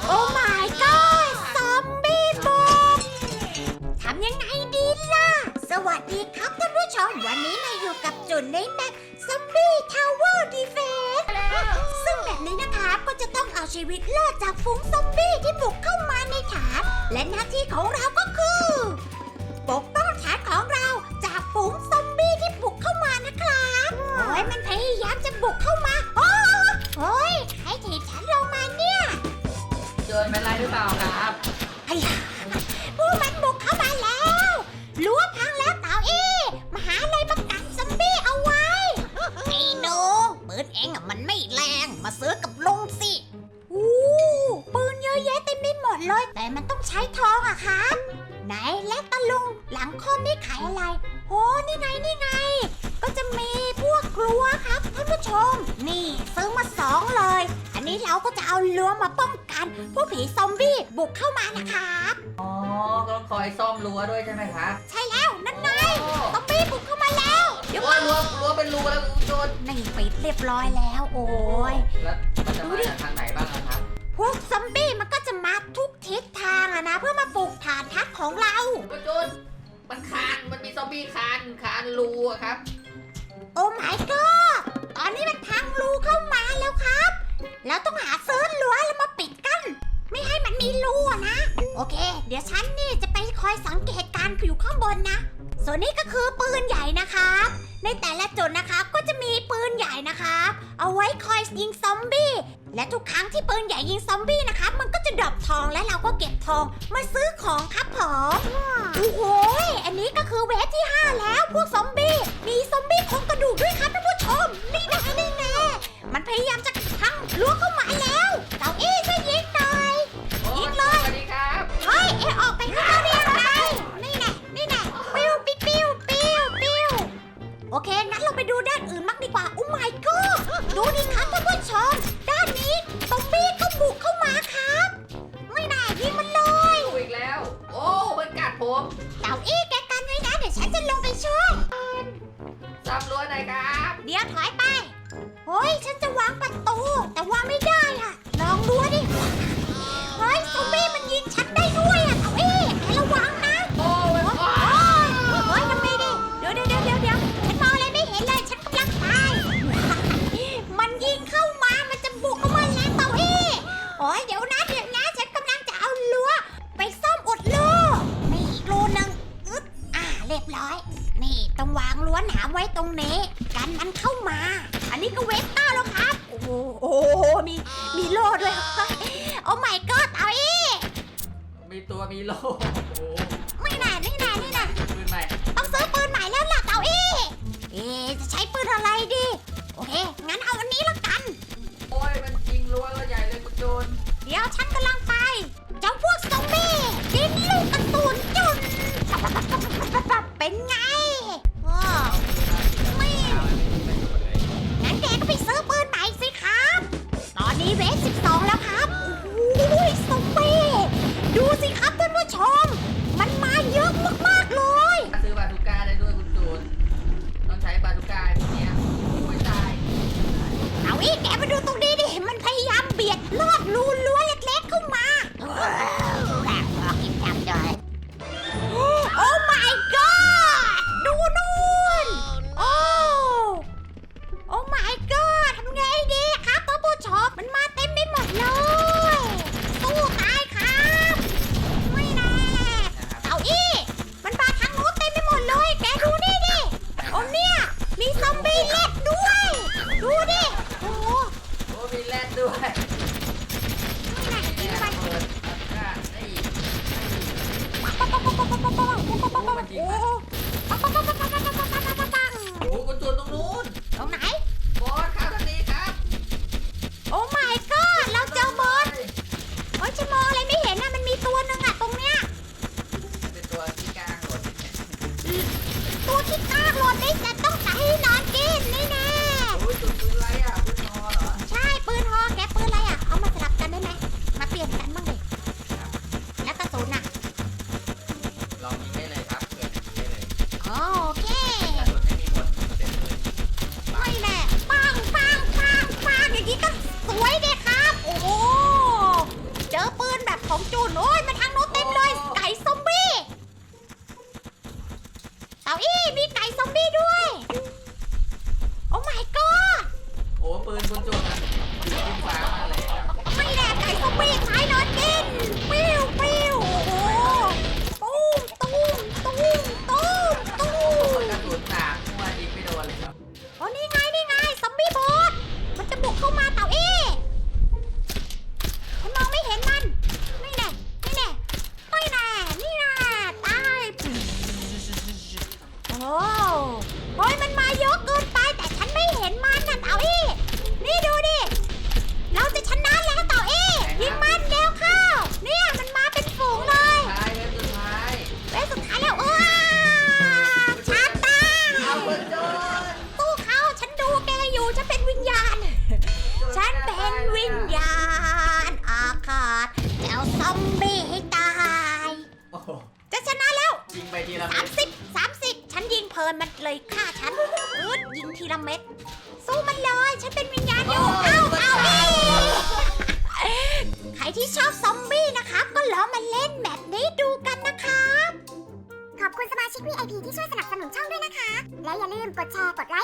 โอ้ my god ซอมบี้บุกทำยังไงดีล่ะ สวัสดีครับท่านผู้ชม วันนี้มาอยู่กับจุนในแมปซอมบี้ทาวเวอร์ดีเฟนซึ่งแบบนี้นะครับก็จะต้องเอาชีวิตรอดจากฝูงซอมบี้ที่บุกเข้ามาในฐาน และหน้าที่ของเราก็คือ ปกป้องฐานของเราจากฝูงซอมบี้ที่บุกเข้ามานะครับโอ้ยมันพยายามจะบุกเข้ามา รือเปล่าครับไอ้ห่าพวกมันบุกเข้ามาแล้วรั้วพังแล้วเต่าอี้มาหาอะไรมากัดซอมบี้เอาไว้ ไอ้หนูปืนเองอะมันไม่แรงมาซื้อกับลุงสิอู้ปืนเยอะแยะเต็มไปหมดเลย แต่มันต้องใช้ทองอะครับ ไหนและตะลุงหลังคอมนี่ขายอะไรโอ้นี่ไงนี่ไง ก็จะมีพวกกลัวครับท่านผู้ชม นี่ซื้อมาสองเลย อันนี้เราก็จะเอารั้วมาป้อง กันพวกผีซอมบี้บุกเข้ามานะครับ อ๋อ ก็ต้องคอยซ่อมรั้วด้วยใช่ไหมครับใช่แล้วนั่นไงโอ้ซอมบี้บุกเข้ามาแล้วเดี๋ยวรั้วรั้วรั้วเป็นรูแล้วโจรนี่ปิดเรียบร้อยแล้ว โอ้ย แล้วมันจะมาจากทางไหนบ้างอะครับ พวกซอมบี้มันก็จะมาทุกทิศทางอะนะ เพื่อมาปลุกฐานทัพของเราก็โจรมันคาน มันมีซอมบี้คาน คานรูอะครับ โอ้ my god ตอนนี้มันพังรูเข้ามาแล้วครับ แล้วต้องหาซื้อรั้วแล้วมาปิดกั้น ไม่ให้มันมีรูอะนะ โอเค เดี๋ยวฉันนี่จะไปคอยสังเกตการณ์อยู่ข้างบนนะ ส่วนนี้ก็คือปืนใหญ่นะครับ ในแต่ละจุดนะครับก็จะมีปืนใหญ่นะครับเอาไว้คอยยิงซอมบี้ และทุกครั้งที่ปืนใหญ่ยิงซอมบี้นะครับมันก็จะดรอปทองและเราก็เก็บทองมาซื้อของครับผมโอ้โหอันนี้ก็คือเวฟที่ 5 แล้วพวกซอมบี้ มีซอมบี้โครงกระดูกด้วยครับท่านผู้ชม นี่นะนี่แน่มันพยายามจะพังรั้วเฮ้ย ฉันจะวางประตู แต่วางไม่ได้อะลองดูดิ เฮ้ยซอมบี้มันยิงฉันได้ด้วยอะเต่าอี้แกระวังนะ โอ้มันโอ้ยโอ้ยทำไมดิ เดี๋ยวเดี๋ยวเดี๋ยวเดี๋ยวเดี๋ยวฉันมองอะไรไม่เห็นเลย ฉันกำลังตาย มันยิงเข้ามา มันจะบุกเข้ามาแล้วเต่าอี้โอ้ยเดี๋ยวนะเดี๋ยวนะ ฉันกำลังจะเอารั้วไปซ่อมอุดรูนี่อีกรูหนึ่งอึ๊บอ่าเรียบร้อย นี่ต้องวางรั้วหนามไว้ตรงนี้ กันมันเข้ามา อันนี้ก็เวสต้าแล้วครับ โอ้โหโอ้โหมีมีโล่ด้วยครับโอ้ my god เต่าอี้มีตัวมีโลโอ้ไม่ ด้วยโอ้ เสาอี้มีไก่ซอมบี้ด้วย โอ้ไม่ก็โอ้ปืนบนโจทย์อะปืนฟ้ามาเลยไม่แน่ไก่ซอมบี้ใช้นอนกินปิ้ นยิงเพลินมันเลยฆ่าฉันอืดยิงทีละเม็ด สู้มันเลย ฉันเป็นวิญญาณอยู่เอาเอาอีใครที่ชอบซอมบี้นะครับ ก็ลองมาเล่นแบบนี้ดูกันนะครับ ขอบคุณสมาชิก VIP ที่ช่วยสนับสนุนช่องด้วยนะคะ และอย่าลืมกดแชร์ กดไลค์